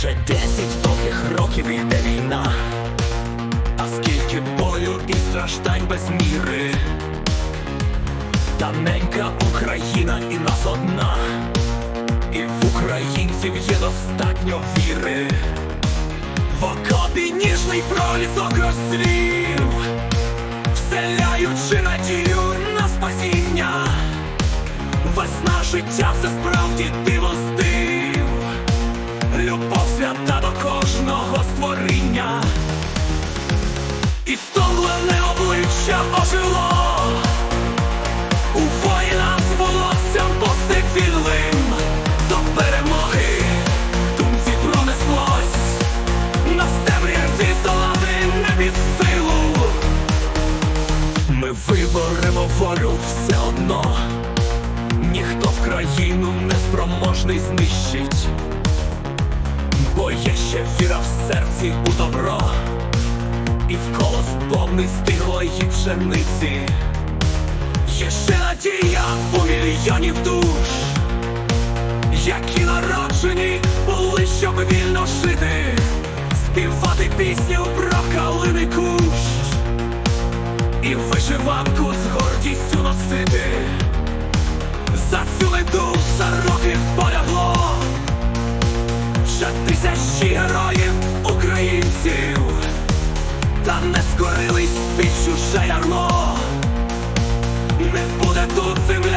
Вже десять довгих років йде війна, а скільки болю і страждань без міри. Та ненька Україна і нас одна, і в українців є достатньо віри. В окопі ніжний пролісок розцвів, вселяючи надію на спасіння. Весна життя це справді диво ожило, у воїна з волоссям посивілим до перемоги, думці пронеслось, на темряві здолати не під силу. Ми виборемо волю все одно. Ніхто в країну не спроможний знищить, бо є ще віра в серці у добро, і в колос повний стиглої пшениці, є ще надія у мільйонів душ, які народжені були, щоб вільно жити, співати пісню про калини кущ, і вишиванку з гордістю носити. За цю мету за роки полягло Вже тисячі героїв українців Та не скорились під чуже ярмо. Не буде тут земля